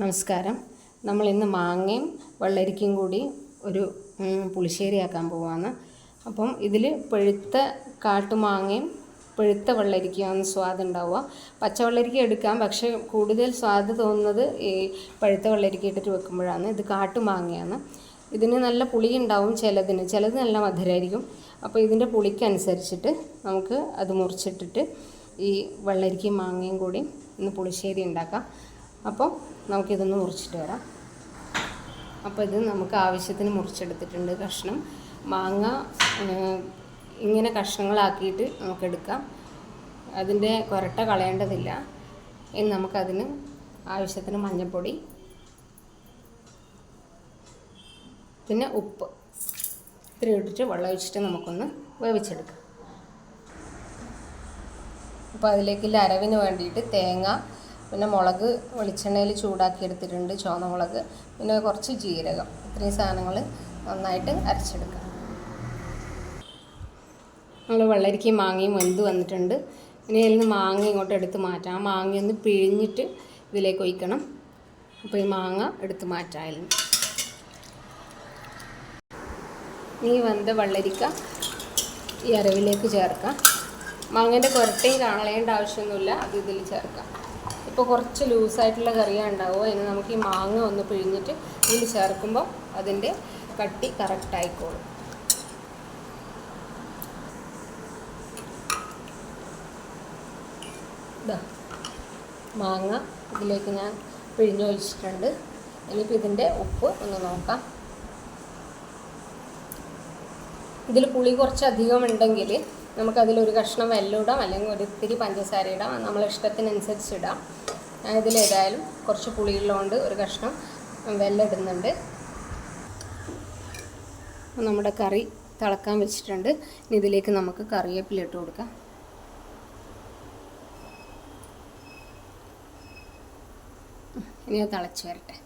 നമസ്കാരം. നമ്മൾ ഇന്ന് മാങ്ങയും വെള്ളരിക്കയും കൂടി ഒരു പുളിശ്ശേരി ആക്കാൻ പോവാണ്. അപ്പം ഇതിൽ പഴുത്ത കാട്ടുമാങ്ങയും പഴുത്ത വെള്ളരിക്കയാണ് സ്വാദ് ഉണ്ടാവുക. പച്ച വെള്ളരിക്ക എടുക്കാം പക്ഷേ കൂടുതൽ സ്വാദ് തോന്നുന്നത് ഈ പഴുത്ത വെള്ളരിക്ക ഇട്ടിട്ട് വെക്കുമ്പോഴാണ്. ഇത് കാട്ടുമാങ്ങയാണ്. ഇതിന് നല്ല പുളി ഉണ്ടാവും ചിലതിന്. ചിലത് നല്ല മധുരമായിരിക്കും അപ്പോൾ ഇതിന്റെ പുളിക്കനുസരിച്ചിട്ട് നമുക്ക് അത് മുറിച്ചിട്ടിട്ട് ഈ വെള്ളരിക്കയും മാങ്ങയും കൂടി ഇന്ന് പുളിശ്ശേരി ഉണ്ടാക്കാം. അപ്പോൾ നമുക്കിതൊന്ന് മുറിച്ചിട്ട് വരാം. അപ്പോൾ ഇത് നമുക്ക് ആവശ്യത്തിന് മുറിച്ചെടുത്തിട്ടുണ്ട് കഷ്ണം. മാങ്ങ ഇങ്ങനെ കഷ്ണങ്ങളാക്കിയിട്ട് നമുക്കെടുക്കാം. അതിന്റെ കൊരട്ട കളയേണ്ടതില്ല. ഇനി നമുക്കതിന് ആവശ്യത്തിന് മഞ്ഞൾപ്പൊടി പിന്നെ ഉപ്പ്. ഇത്തിരി ഇട്ടിട്ട് വെള്ളം ഒഴിച്ചിട്ട് നമുക്കൊന്ന് വേവിച്ചെടുക്കാം. അപ്പോൾ അതിലേക്ക് അരവിന് വേണ്ടിയിട്ട് തേങ്ങ പിന്നെ മുളക് വെളിച്ചെണ്ണയിൽ ചൂടാക്കി എടുത്തിട്ടുണ്ട് ചുവന്ന മുളക് പിന്നെ കുറച്ച് ജീരകം. ഇത്രയും സാധനങ്ങൾ നന്നായിട്ട് അരച്ചെടുക്കാം. നമ്മൾ വെള്ളരിക്കയും മാങ്ങയും വെന്ത് വന്നിട്ടുണ്ട്. ഇനി അതിൽ നിന്ന് മാങ്ങ ഇങ്ങോട്ട് എടുത്ത് മാറ്റാം. ആ മാങ്ങ ഒന്ന് പിഴിഞ്ഞിട്ട് ഇതിലേക്ക് ഒഴിക്കണം. അപ്പോൾ ഈ മാങ്ങ എടുത്ത് മാറ്റാം അതിൽ ഈ വെന്ത വെള്ളരിക്ക ഈ അരവിലേക്ക് ചേർക്കാം. മാങ്ങേന്റെ കുരട്ടയും കളയേണ്ട ആവശ്യമൊന്നുമില്ല. അത് ഇതിൽ ചേർക്കാം. ഇപ്പോൾ കുറച്ച് ലൂസായിട്ടുള്ള കറിയാണ് ഉണ്ടാവുക. ഇനി നമുക്ക് ഈ മാങ്ങ ഒന്ന് പിഴിഞ്ഞിട്ട് ഇതിൽ ചേർക്കുമ്പോൾ അതിന്റെ കട്ടി കറക്റ്റ് ആയിക്കോളും. ഇതാ മാങ്ങ ഇതിലേക്ക് ഞാൻ പിഴിഞ്ഞൊഴിച്ചിട്ടുണ്ട്. ഇനിയിപ്പോൾ ഇതിന്റെ ഉപ്പ് ഒന്ന് നോക്കാം. ഇതിൽ പുളി കുറച്ച് അധികം ഉണ്ടെങ്കിൽ നമുക്കതിലൊരു കഷ്ണം വെല്ലം ഇടാം അല്ലെങ്കിൽ ഒരു ഇത്തിരി പഞ്ചസാര ഇടാം. നമ്മളെ ഇഷ്ടത്തിനനുസരിച്ച് ഇടാം. ഇതിലേതായാലും കുറച്ച് പുളിയുള്ളതുകൊണ്ട് ഒരു കഷ്ണം വെല്ലം ഇടുന്നുണ്ട് നമ്മുടെ കറി തിളക്കാൻ വെച്ചിട്ടുണ്ട്. ഇനി ഇതിലേക്ക് നമുക്ക് കറിവേപ്പില ഇട്ട് കൊടുക്കാം. ഇനി അത് തിളച്ച് വരട്ടെ.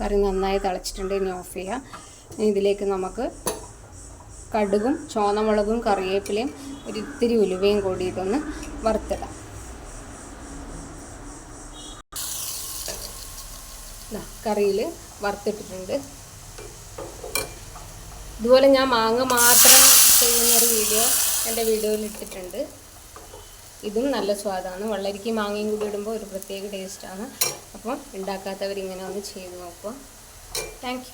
കറി നന്നായി തിളച്ചിട്ടുണ്ട്. ഇനി ഓഫ് ചെയ്യാം. ഇതിലേക്ക് നമുക്ക് കടുകും ചോന്നമുളകും കറിവേപ്പിലയും ഒരു ഇത്തിരി ഉലുവയും കൂടി ഇതൊന്ന് വറുത്തിടാം. കറിയിൽ വറുത്തിട്ടിട്ടുണ്ട്. ഇതുപോലെ ഞാൻ മാങ്ങ മാത്രം ചെയ്യുന്നൊരു വീഡിയോ എന്റെ വീഡിയോയിൽ ഇട്ടിട്ടുണ്ട്. ഇതും നല്ല സ്വാദാണ്. വെള്ളരിക്ക മാങ്ങയും കൂടി ഇടുമ്പോൾ ഒരു പ്രത്യേക ടേസ്റ്റാണ്. അപ്പം ഉണ്ടാക്കാത്തവർ ഇങ്ങനെ ഒന്ന് ചെയ്ത് നോക്കുക. താങ്ക്